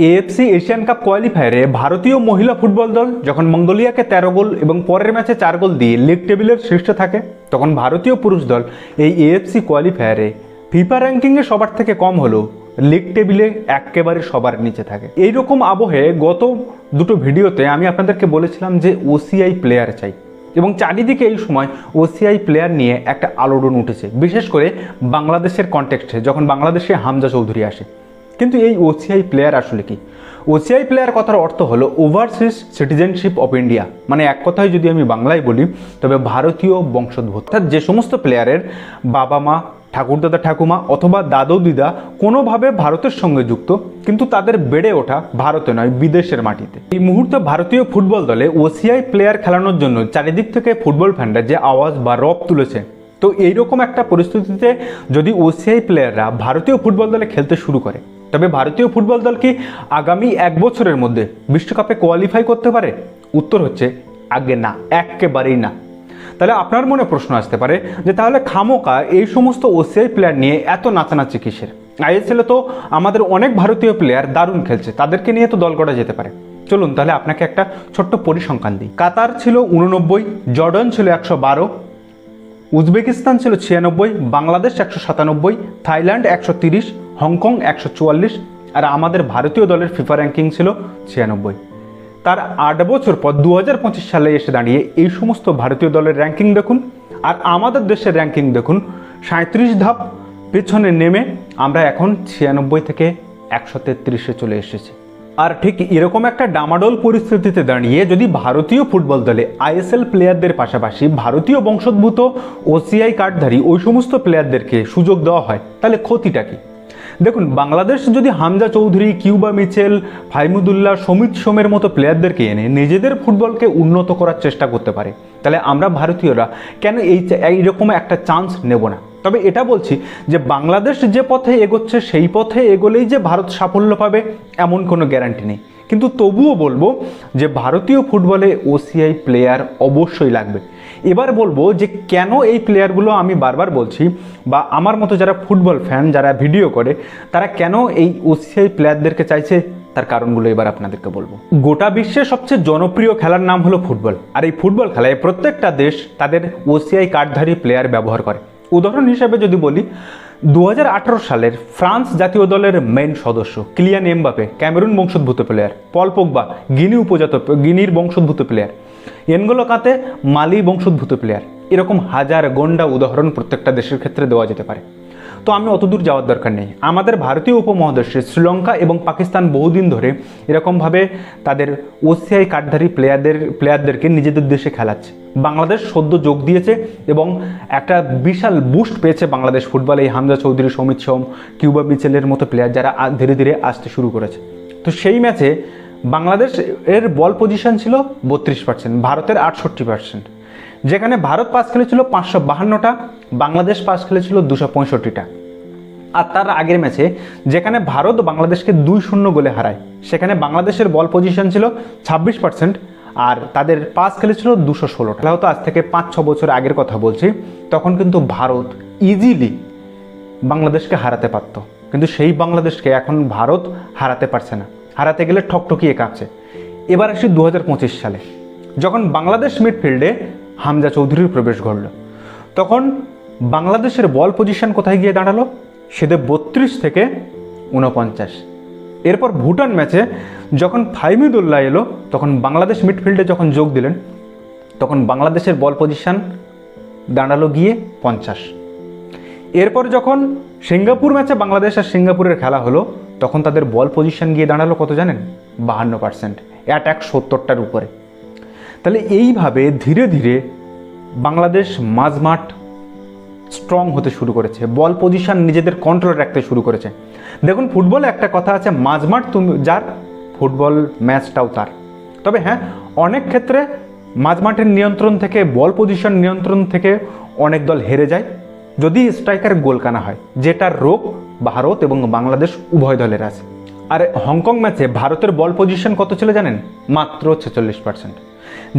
AFC Asian cup কোয়ালিফায়ারে ভারতীয় মহিলা football দল যখন মঙ্গোলিয়াকে তেরো গোল এবং পরের ম্যাচে চার গোল দিয়ে লিগ টেবিলের শীর্ষে থাকে, তখন ভারতীয় পুরুষ দল এই এএফসি কোয়ালিফায়ারে ফিফা র্যাঙ্কিংয়ে সবার থেকে কম হলেও লিগ টেবিলে একেবারে সবার নিচে থাকে। এইরকম আবহে গত দুটো ভিডিওতে আমি আপনাদেরকে বলেছিলাম যে ওসিআই প্লেয়ার চাই এবং চারিদিকে এই সময় ওসিআই প্লেয়ার নিয়ে একটা আলোড়ন উঠেছে, বিশেষ করে বাংলাদেশের কন্টেক্সটে যখন বাংলাদেশে হামজা চৌধুরী আসে। কিন্তু এই ওসিআই প্লেয়ার আসলে কি? ওসিআই প্লেয়ার কথার অর্থ হলো ওভারসিজ সিটিজেনশিপ অফ ইন্ডিয়া মানে এক কথায় যদি আমি বাংলায় বলি, তবে ভারতীয় বংশোদ্ভূত। অর্থাৎ যে সমস্ত প্লেয়ারের বাবা মা ঠাকুরদাদা, ঠাকুমা অথবা দাদু দিদা কোনোভাবে ভারতের সঙ্গে যুক্ত, কিন্তু তাদের বেড়ে ওঠা ভারতে নয়, বিদেশের মাটিতে। এই মুহূর্তে ভারতীয় ফুটবল দলে ওসিআই প্লেয়ার খেলানোর জন্য চারিদিক থেকে ফুটবল ফ্যানরা যে আওয়াজ বা রব তুলেছে, তো এইরকম একটা পরিস্থিতিতে যদি ওসিআই প্লেয়াররা ভারতীয় ফুটবল দলে খেলতে শুরু করে তবে ভারতীয় ফুটবল দল কি আগামী এক বছরের মধ্যে বিশ্বকাপে কোয়ালিফাই করতে পারে? উত্তর হচ্ছে আগে না, একেবারেই না। তাহলে আপনার মনে প্রশ্ন আসতে পারে যে তাহলে খামোকা এই সমস্ত ওসিআই প্লেয়ার নিয়ে এত নাচানাচি কিসের? আইএসএলে তো আমাদের অনেক ভারতীয় প্লেয়ার দারুণ খেলছে, তাদেরকে নিয়ে তো দল করা যেতে পারে। চলুন তাহলে আপনাকে একটা ছোট্ট পরিসংখ্যান দিই। কাতার ছিল উননব্বই, জর্ডন ছিল একশো বারো, উজবেকিস্তান ছিল ছিয়ানব্বই, বাংলাদেশ একশো সাতানব্বই, থাইল্যান্ড একশো তিরিশ হংকং একশো চুয়াল্লিশ আর আমাদের ভারতীয় দলের ফিফা র্যাঙ্কিং ছিল ছিয়ানব্বই। তার আট বছর পর দু হাজার পঁচিশ সালে এসে দাঁড়িয়ে এই সমস্ত ভারতীয় দলের র্যাঙ্কিং দেখুন আর আমাদের দেশের র্যাঙ্কিং দেখুন। সাঁত্রিশ ধাপ পেছনে নেমে আমরা এখন ছিয়ানব্বই থেকে একশো তেত্রিশে চলে এসেছি। আর ঠিক এরকম একটা ডামাডোল পরিস্থিতিতে দাঁড়িয়ে যদি ভারতীয় ফুটবল দলে আইএসএল প্লেয়ারদের পাশাপাশি ভারতীয় বংশোদ্ভূত ওসিআই কার্ডধারী ওই সমস্ত প্লেয়ারদেরকে সুযোগ দেওয়া হয়, তাহলে ক্ষতিটা কি? দেখুন, বাংলাদেশ যদি হামজা চৌধুরী, কিউবা মিচেল, ফাইমুদুল্লাহ, সমিত সোমের মতো প্লেয়ারদেরকে এনে নিজেদের ফুটবলকে উন্নত করার চেষ্টা করতে পারে, তাহলে আমরা ভারতীয়রা কেন এই এইরকম একটা চান্স নেব না? তবে এটা বলছি যে বাংলাদেশ যে পথে এগোচ্ছে, সেই পথে এগোলেই যে ভারত সাফল্য পাবে, এমন কোনো গ্যারান্টি নেই। কিন্তু তবুও বলব যে ভারতীয় ফুটবলে ওসিআই প্লেয়ার অবশ্যই লাগবে। এবার বলব যে কেন এই প্লেয়ারগুলো আমি বারবার বলছি বা আমার মতো যারা ফুটবল ফ্যান যারা ভিডিও করে, তারা কেন এই ওসিআই প্লেয়ারদেরকে চাইছে? তার কারণগুলো এবার আপনাদেরকে বলব। গোটা বিশ্বের সবচেয়ে জনপ্রিয় খেলার নাম হলো ফুটবল। আর এই ফুটবল খেলায় প্রত্যেকটা দেশ তাদের ওসিআই কার্ডধারী প্লেয়ার ব্যবহার করে। উদাহরণ হিসেবে যদি বলি দু হাজার আঠারো সালের ফ্রান্স জাতীয় দলের মেন সদস্য ক্লিয়ান এমবাপে ক্যামেরুন বংশোদ্ভূত প্লেয়ার পল পোগবা গিনি উপজাত গিনির বংশোদ্ভূত প্লেয়ার এনগোলো কাতে মালি বংশোদ্ভূত প্লেয়ার এরকম হাজার গন্ডা উদাহরণ প্রত্যেকটা দেশের ক্ষেত্রে দেওয়া যেতে পারে। তো আমি অতদূর যাওয়ার দরকার নেই। আমাদের ভারতীয় উপমহাদেশে, শ্রীলঙ্কা এবং পাকিস্তান বহুদিন ধরে এরকমভাবে তাদের ওসিআই কার্ডধারী প্লেয়ারদের প্লেয়ারদেরকে নিজেদের দেশে খেলাচ্ছে। বাংলাদেশ সদ্য যোগ দিয়েছে এবং একটা বিশাল বুস্ট পেয়েছে বাংলাদেশ ফুটবলে এই হামজা চৌধুরী, সমিত সোম, কিউবা মিচেলের মতো প্লেয়ার যারা ধীরে ধীরে আসতে শুরু করেছে। তো সেই ম্যাচে বাংলাদেশ এর বল পজিশন ছিল বত্রিশ পার্সেন্ট ভারতের আটষট্টি পার্সেন্ট যেখানে ভারত পাস খেলেছিল পাঁচশো বাহান্নটা, বাংলাদেশ পাস খেলেছিল দুশো পঁয়ষট্টিটা। আর তার আগের ম্যাচে যেখানে ভারত বাংলাদেশকে দুই শূন্য গোলে হারায়, সেখানে বাংলাদেশের বল পজিশন ছিল ছাব্বিশ পার্সেন্ট আর তাদের পাস খেলেছিল দুশো ষোলোটা। হয়তো আজ থেকে পাঁচ ছ বছর আগের কথা বলছি, তখন কিন্তু ভারত ইজিলি বাংলাদেশকে হারাতে পারতো। কিন্তু সেই বাংলাদেশকে এখন ভারত হারাতে পারছে না। হারাতে গেলে ঠকঠকিয়ে কাঁপছে। এবার আসি দু সালে। যখন বাংলাদেশ মিডফিল্ডে হামজা চৌধুরীর প্রবেশ ঘটল। তখন বাংলাদেশের বল পজিশন কোথায় গিয়ে দাঁড়াল? সেদে বত্রিশ থেকে উনপঞ্চাশ এরপর ভুটান ম্যাচে যখন ফাইমিদুল্লাহ এলো, তখন বাংলাদেশ মিডফিল্ডে যখন যোগ দিলেন, তখন বাংলাদেশের বল পজিশন দাঁড়াল গিয়ে পঞ্চাশ। এরপর যখন সিঙ্গাপুর ম্যাচে বাংলাদেশ আর সিঙ্গাপুরের খেলা হলো, তখন তাদের বল পজিশন গিয়ে দাঁড়াল কত জানেন? বাহান্ন পার্সেন্ট অ্যাটাক সত্তরটার উপরে। তাহলে এইভাবে ধীরে ধীরে বাংলাদেশ মাঝমাঠ স্ট্রং হতে শুরু করেছে বল পজিশন নিজেদের কন্ট্রোল রাখতে শুরু করেছে। দেখুন ফুটবলে একটা কথা আছে, মাঝমাঠ তুমি, যার ফুটবল ম্যাচটাও তার। তবে হ্যাঁ অনেক ক্ষেত্রে মাঝমাঠের নিয়ন্ত্রণ থেকে বল পজিশন নিয়ন্ত্রণ থেকে অনেক দল হেরে যায়, যদি স্ট্রাইকার গোল কানা হয় যেটার রোগ, ভারত এবং বাংলাদেশ উভয় দলের আছে। আর হংকং ম্যাচে ভারতের বল পজিশন কত ছিল জানেন? মাত্র ছেচল্লিশ পার্সেন্ট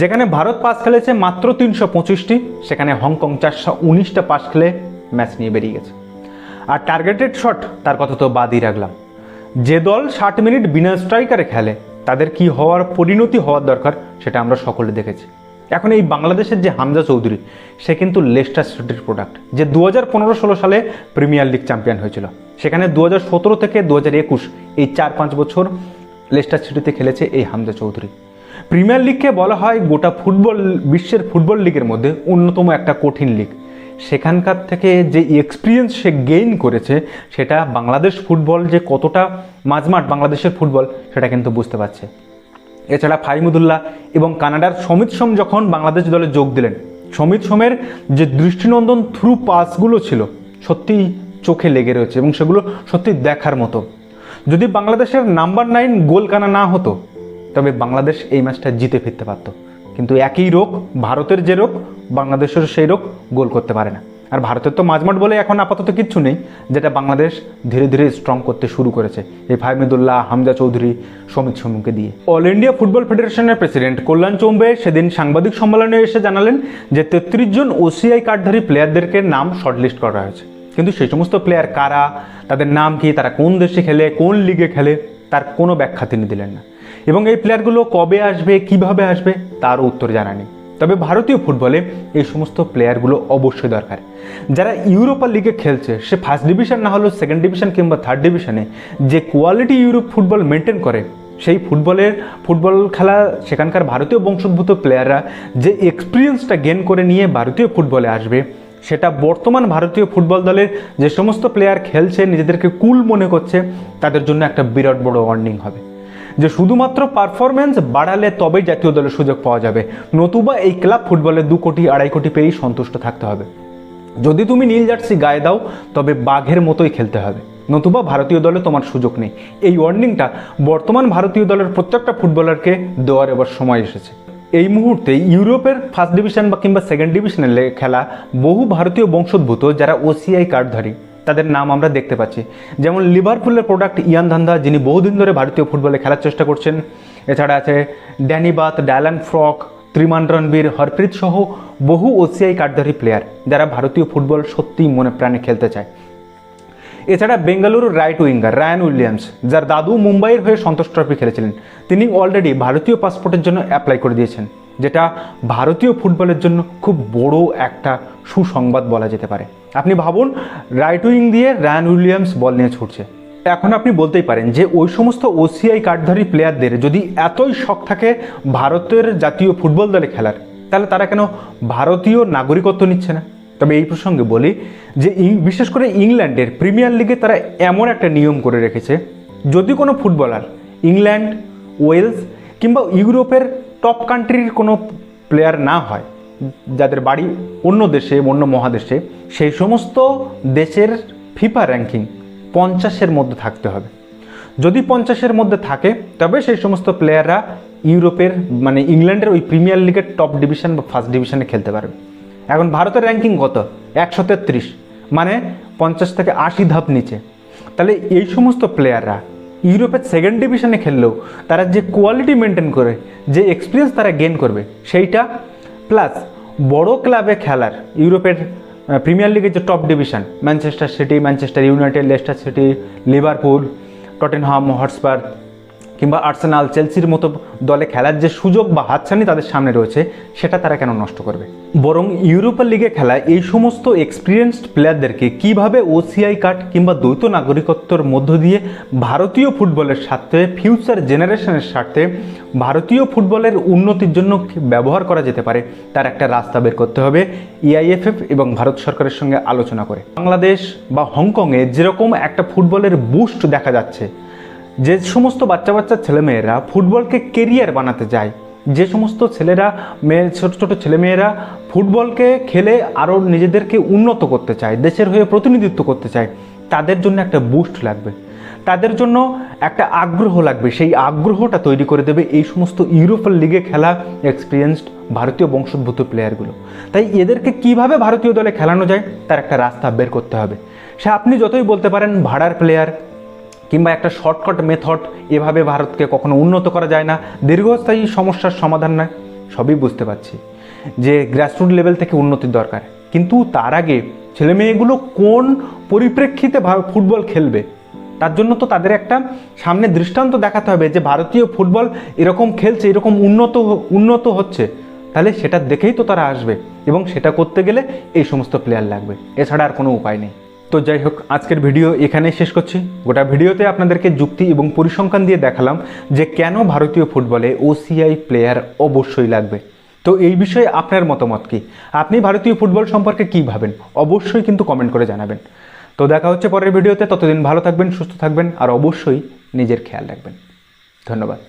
যেখানে ভারত পাস খেলেছে মাত্র তিনশো পঁচিশটি, সেখানে হংকং চারশো উনিশটা পাস খেলে ম্যাচ নিয়ে বেরিয়ে গেছে। আর টার্গেটেড শট তার কথা তো বাদই রাখলাম। যে দল ষাট মিনিট বিনা স্ট্রাইকারে খেলে, তাদের কি হওয়ার পরিণতি হওয়ার দরকার, সেটা আমরা সকলে দেখেছি। এখন এই বাংলাদেশের যে হামজা চৌধুরী, সে কিন্তু লেস্টার সিটির প্রোডাক্ট যে দু হাজার পনেরো ষোলো সালে প্রিমিয়ার লিগ চ্যাম্পিয়ন হয়েছিল। সেখানে দু হাজার সতেরো থেকে দু হাজার একুশ, এই চার পাঁচ বছর লেস্টার সিটিতে খেলেছে এই হামজা চৌধুরী। প্রিমিয়ার লিগকে বলা হয় গোটা ফুটবল, বিশ্বের ফুটবল লিগের মধ্যে অন্যতম একটা কঠিন লিগ। সেখানকার থেকে যে এক্সপিরিয়েন্স সে গেইন করেছে, সেটা বাংলাদেশ ফুটবল যে কতটা মাঝমাঠ বাংলাদেশের ফুটবল, সেটা কিন্তু বুঝতে পারছে। এছাড়া ফাইমুদুল্লাহ এবং কানাডার সমিত সোম যখন বাংলাদেশ দলে যোগ দিলেন, সমিত সোমের যে দৃষ্টিনন্দন থ্রু পাসগুলো ছিল, সত্যিই চোখে লেগে রয়েছে এবং সেগুলো সত্যি দেখার মতো। যদি বাংলাদেশের নাম্বার নাইন গোল কানা না হতো তবে বাংলাদেশ এই ম্যাচটা জিতে ফিরতে পারত। কিন্তু একই রোগ, ভারতের যে রোগ বাংলাদেশের সেই রোগ গোল করতে পারে না। আর ভারতের তো মাঝমাঠ বলে এখন আপাতত কিচ্ছু নেই, যেটা বাংলাদেশ ধীরে ধীরে স্ট্রং করতে শুরু করেছে। এই ফাহমিদুল্লাহ, হামজা চৌধুরী, সমিত সমুকে দিয়ে। অল ইন্ডিয়া ফুটবল ফেডারেশনের প্রেসিডেন্ট কল্যাণ চৌবে সেদিন সাংবাদিক সম্মেলনে এসে জানালেন যে তেত্রিশ জন ওসিআই কার্ডধারী প্লেয়ারদেরকে নাম শর্টলিস্ট করা হয়েছে। কিন্তু সেই সমস্ত প্লেয়ার কারা, তাদের নাম কি, তারা কোন দেশে খেলে, কোন লিগে খেলে তার কোনো ব্যাখ্যা তিনি দিলেন না। এবং এই প্লেয়ারগুলো কবে আসবে, কীভাবে আসবে তারও উত্তর জানা নেই। তবে ভারতীয় ফুটবলে এই সমস্ত প্লেয়ারগুলো অবশ্যই দরকার। যারা ইউরোপা লিগে খেলছে, সে ফার্স্ট ডিভিশন না হলেও সেকেন্ড ডিভিশন কিংবা থার্ড ডিভিশনে যে কোয়ালিটি ইউরোপ ফুটবল মেনটেন করে, সেই ফুটবলের, ফুটবল খেলা সেখানকার ভারতীয় বংশোদ্ভূত প্লেয়াররা যে এক্সপিরিয়েন্সটা গেন করে নিয়ে ভারতীয় ফুটবলে আসবে সেটা বর্তমান ভারতীয় ফুটবল দলের যে সমস্ত প্লেয়ার খেলছে, নিজেদেরকে কুল মনে করছে, তাদের জন্য একটা বিরাট বড় ওয়ার্নিং হবে। যে শুধুমাত্র পারফরমেন্স বাড়ালে তবেই জাতীয় দলের সুযোগ পাওয়া যাবে। নতুবা এই ক্লাব ফুটবলে দু কোটি, আড়াই কোটি পেয়েই সন্তুষ্ট থাকতে হবে। যদি তুমি নীল জার্সি গায়ে দাও, তবে বাঘের মতোই খেলতে হবে। নতুবা ভারতীয় দলে তোমার সুযোগ নেই। এই ওয়ার্নিংটা বর্তমান ভারতীয় দলের প্রত্যেকটা ফুটবলারকে দেওয়ার এবার সময় এসেছে। এই মুহূর্তে ইউরোপের ফার্স্ট ডিভিশন বা কিংবা সেকেন্ড ডিভিশনে খেলা বহু ভারতীয় বংশোদ্ভূত যারা ওসিআই কার্ডধারী তাদের নাম আমরা দেখতে পাচ্ছি। যেমন লিভারপুলের প্রোডাক্ট ইয়ান ধান্দা, যিনি বহুদিন ধরে ভারতীয় ফুটবলে খেলার চেষ্টা করছেন। এছাড়া আছে ড্যানি বাত ডায়ালান ফ্রক ত্রিমান রণবীর হরপ্রীত সহ বহু ওসিআই কার্ডধারী প্লেয়ার যারা ভারতীয় ফুটবল সত্যিই মনে প্রাণে খেলতে চায়। এছাড়া Bengaluru right winger Ryan Williams, যার দাদু মুম্বাইয়ের হয়ে সন্তোষ ট্রফি খেলেছিলেন, তিনি অলরেডি ভারতীয় পাসপোর্টের জন্য অ্যাপ্লাই করে দিয়েছেন, যেটা ভারতীয় ফুটবলের জন্য খুব বড় একটা সুসংবাদ বলা যেতে পারে। আপনি ভাবুন রাইট উইং দিয়ে রায়ান উইলিয়ামস বল নিয়ে ছুটছে। এখন আপনি বলতেই পারেন যে ওই সমস্ত ওসিআই কার্ডধারী প্লেয়ারদের যদি এতই শখ থাকে ভারতের জাতীয় ফুটবল দলে খেলার, তাহলে তারা কেন ভারতীয় নাগরিকত্ব নিচ্ছে না? তবে এই প্রসঙ্গে বলি যে বিশেষ করে ইংল্যান্ডের প্রিমিয়ার লিগে তারা এমন একটা নিয়ম করে রেখেছে, যদি কোনো ফুটবলার ইংল্যান্ড, ওয়েলস কিংবা ইউরোপের টপ কান্ট্রির কোনো প্লেয়ার না হয়, যাদের বাড়ি অন্য দেশে, অন্য মহাদেশে, সেই সমস্ত দেশের ফিফা র্যাঙ্কিং পঞ্চাশের মধ্যে থাকতে হবে। যদি পঞ্চাশের মধ্যে থাকে, তবে সেই সমস্ত প্লেয়াররা ইউরোপের মানে ইংল্যান্ডের ওই প্রিমিয়ার লিগের টপ ডিভিশন বা ফার্স্ট ডিভিশনে খেলতে পারবে। এখন ভারতের র্যাঙ্কিং কত? একশো তেত্রিশ মানে পঞ্চাশ থেকে আশি ধাপ নিচে। তাহলে এই সমস্ত প্লেয়াররা ইউরোপের সেকেন্ড ডিভিশনে খেললেও তারা যে কোয়ালিটি মেনটেন করে, যে এক্সপিরিয়েন্স তারা গেন করবে, সেইটা প্লাস বড় ক্লাবে খেলার ইউরোপের প্রিমিয়ার লিগের যে top division Manchester City Manchester United Leicester City Liverpool Tottenham Hotspur কিংবা আর্সেনাল, চেলসির মতো দলে খেলার যে সুযোগ বা হাতছানি তাদের সামনে রয়েছে, সেটা তারা কেন নষ্ট করবে? বরং ইউরোপা লিগে খেলা, এই সমস্ত এক্সপিরিয়েন্সড প্লেয়ারদেরকে কীভাবে ওসিআই কার্ড কিংবা দ্বৈত নাগরিকত্বর মধ্য দিয়ে ভারতীয় ফুটবলের স্বার্থে ফিউচার জেনারেশনের স্বার্থে ভারতীয় ফুটবলের উন্নতির জন্য ব্যবহার করা যেতে পারে, তার একটা রাস্তা বের করতে হবে ইআইএফএফ এবং ভারত সরকারের সঙ্গে আলোচনা করে। বাংলাদেশ বা হংকংয়ে যেরকম একটা ফুটবলের বুস্ট দেখা যাচ্ছে যে সমস্ত বাচ্চা বাচ্চা ছেলেমেয়েরা ফুটবলকে কেরিয়ার বানাতে যায়, যে সমস্ত ছেলেরা মেয়ে, ছোটো ছোটো ছেলেমেয়েরা ফুটবলকে খেলে আরও নিজেদেরকে উন্নত করতে চায়, দেশের হয়ে প্রতিনিধিত্ব করতে চায়, তাদের জন্য একটা বুস্ট লাগবে। তাদের জন্য একটা আগ্রহ লাগবে, সেই আগ্রহটা তৈরি করে দেবে এই সমস্ত ইউরোপের লিগে খেলা এক্সপিরিয়েন্সড ভারতীয় বংশোদ্ভূত প্লেয়ারগুলো তাই এদেরকে কীভাবে ভারতীয় দলে খেলানো যায়, তার একটা রাস্তা বের করতে হবে। সে আপনি যতই বলতে পারেন, ভাড়ার প্লেয়ার কিংবা একটা শর্টকাট মেথড এভাবে ভারতকে কখনো উন্নত করা যায় না, দীর্ঘস্থায়ী সমস্যার সমাধান নয়, সবই বুঝতে পারছি যে গ্রাসরুট লেভেল থেকে উন্নতির দরকার। কিন্তু তার আগে ছেলেমেয়েগুলো কোন পরিপ্রেক্ষিতে ফুটবল খেলবে? তার জন্য তো তাদের একটা সামনে দৃষ্টান্ত দেখাতে হবে যে ভারতীয় ফুটবল এরকম খেলছে, এরকম উন্নত উন্নত হচ্ছে। তাহলে সেটা দেখেই তো তারা আসবে এবং সেটা করতে গেলে এই সমস্ত প্লেয়ার লাগবে। এছাড়া আর কোনো উপায় নেই। তো যাই হোক, আজকের ভিডিও এখানেই শেষ করছি। গোটা ভিডিওতে আপনাদেরকে যুক্তি এবং পরিসংখ্যান দিয়ে দেখালাম যে কেন ভারতীয় ফুটবলে ওসিআই প্লেয়ার অবশ্যই লাগবে। তো এই বিষয়ে আপনার মতামত কি? আপনি ভারতীয় ফুটবল সম্পর্কে কী ভাবেন? অবশ্যই কিন্তু কমেন্ট করে জানাবেন। তো দেখা হচ্ছে পরের ভিডিওতে। ততদিন ভালো থাকবেন, সুস্থ থাকবেন, আর অবশ্যই নিজের খেয়াল রাখবেন। ধন্যবাদ।